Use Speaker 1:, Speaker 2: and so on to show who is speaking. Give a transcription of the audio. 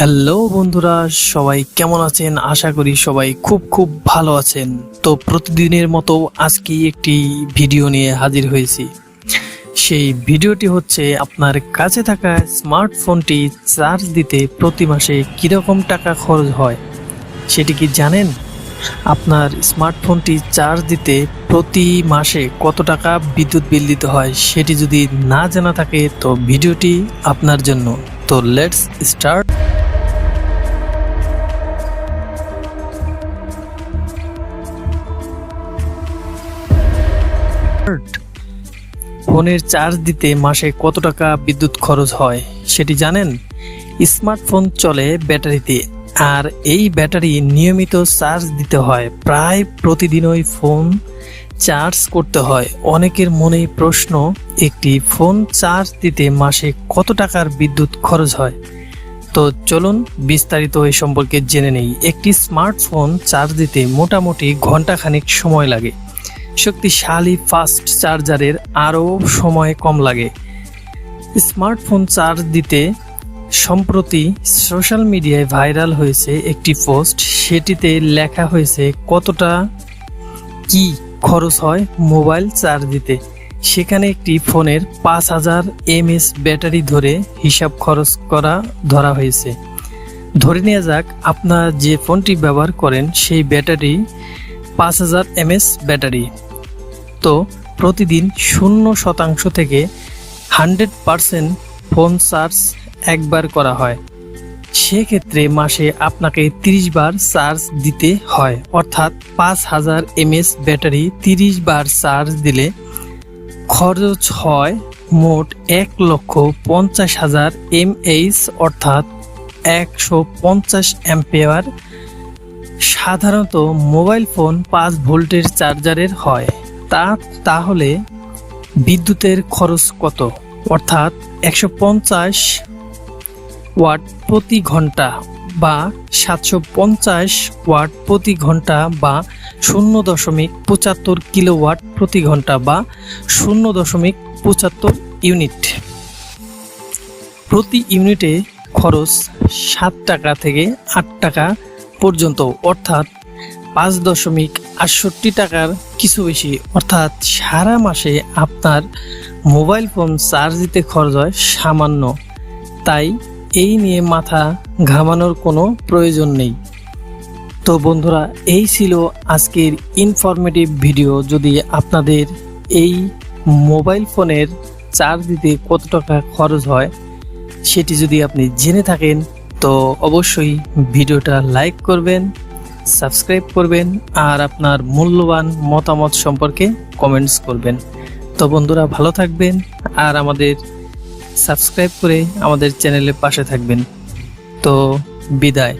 Speaker 1: Hello বন্ধুরা, সবাই কেমন আছেন? আশা করি সবাই খুব খুব ভালো আছেন। তো প্রতিদিনের মতো আজকেই একটি ভিডিও নিয়ে হাজির হয়েছি। সেই ভিডিওটি হচ্ছে, আপনার কাছে থাকা স্মার্টফোনটি চার্জ দিতে প্রতি মাসে কীরকম টাকা খরচ হয়? সেটি কি জানেন? আপনার স্মার্টফোনটি চার্জ দিতে প্রতি মাসে কত টাকা বিদ্যুৎ বিল দিতে হয়, সেটি যদি না জানা থাকে, তো ভিডিওটি আপনার জন্য। তো লেটস স্টার্ট ফোনের চার্জ দিতে মাসে কত টাকা বিদ্যুৎ খরচ হয় সেটি জানেন? স্মার্টফোন চলে ব্যাটারিতে, আর এই ব্যাটারি নিয়মিত চার্জ দিতে হয়, প্রায় প্রতিদিনই ফোন চার্জ করতে হয়। অনেকের মনে প্রশ্ন, একটি ফোন চার্জ দিতে মাসে কত টাকার বিদ্যুৎ খরচ হয়? তো চলুন বিস্তারিত এই সম্পর্কে জেনে নেই। একটি স্মার্টফোন চার্জ দিতে মোটামুটি ঘন্টাখানেক সময় লাগে। শক্তিশালী ফাস্ট চার্জারের আরও সময় কম লাগে। স্মার্টফোন চার্জ দিতে সম্প্রতি সোশ্যাল মিডিয়ায় ভাইরাল হয়েছে একটি পোস্ট। সেটিতে লেখা হয়েছে, কতটা কি খরচ হয় মোবাইল চার্জ দিতে? সেখানে একটি ফোনের পাঁচ হাজার এমএস ব্যাটারি ধরে হিসাব খরচ করা ধরা হয়েছে। ধরে নেওয়া যাক, আপনার যে ফোনটি ব্যবহার করেন, সেই ব্যাটারি পাঁচ হাজার এমএস ব্যাটারি। তো প্রতিদিন শূন্য শতাংশ থেকে হান্ড্রেড পারসেন্ট ফোন চার্জ একবার করা হয়। সেক্ষেত্রে মাসে আপনাকে তিরিশ বার চার্জ দিতে হয়। অর্থাৎ পাঁচ হাজার এমএস ব্যাটারি তিরিশ বার চার্জ দিলে খরচ হয় মোট এক লক্ষ পঞ্চাশ হাজার এমএইচ, অর্থাৎ একশো পঞ্চাশ অ্যাম্পেয়ার। সাধারণত মোবাইল ফোন পাঁচ ভোল্টের চার্জারের হয়। তা তাহলে বিদ্যুতের খরচ কত? অর্থাৎ একশো পঞ্চাশ ওয়াট প্রতি ঘণ্টা বা সাতশো পঞ্চাশ ওয়াট প্রতি ঘণ্টা বা শূন্য দশমিক পঁচাত্তর কিলোওয়াট প্রতি ঘণ্টা বা শূন্য দশমিক পঁচাত্তর ইউনিট। প্রতি ইউনিটে খরচ সাত টাকা থেকে আট টাকা পর্যন্ত, অর্থাৎ পাঁচ দশমিক আটষট্টি টাকার কিছু বেশি। অর্থাৎ সারা মাসে আপনার মোবাইল ফোন চার্জ দিতে খরচ হয় সামান্য। তাই এই নিয়ে মাথা ঘামানোর কোনো প্রয়োজন নেই। তো বন্ধুরা, এই ছিল আজকের ইনফরমেটিভ ভিডিও যদি আপনাদের এই মোবাইল ফোনের চার্জ দিতে কত টাকা খরচ হয়, সেটি যদি আপনি জেনে থাকেন, তো অবশ্যই ভিডিওটা লাইক করবেন সাবস্ক্রাইব করবেন আর আপনার মূল্যবান মতামত সম্পর্কে কমেন্টস করবেন। তো বন্ধুরা, ভালো থাকবেন আর আমাদের সাবস্ক্রাইব করে আমাদের চ্যানেলের পাশে থাকবেন। তো বিদায়।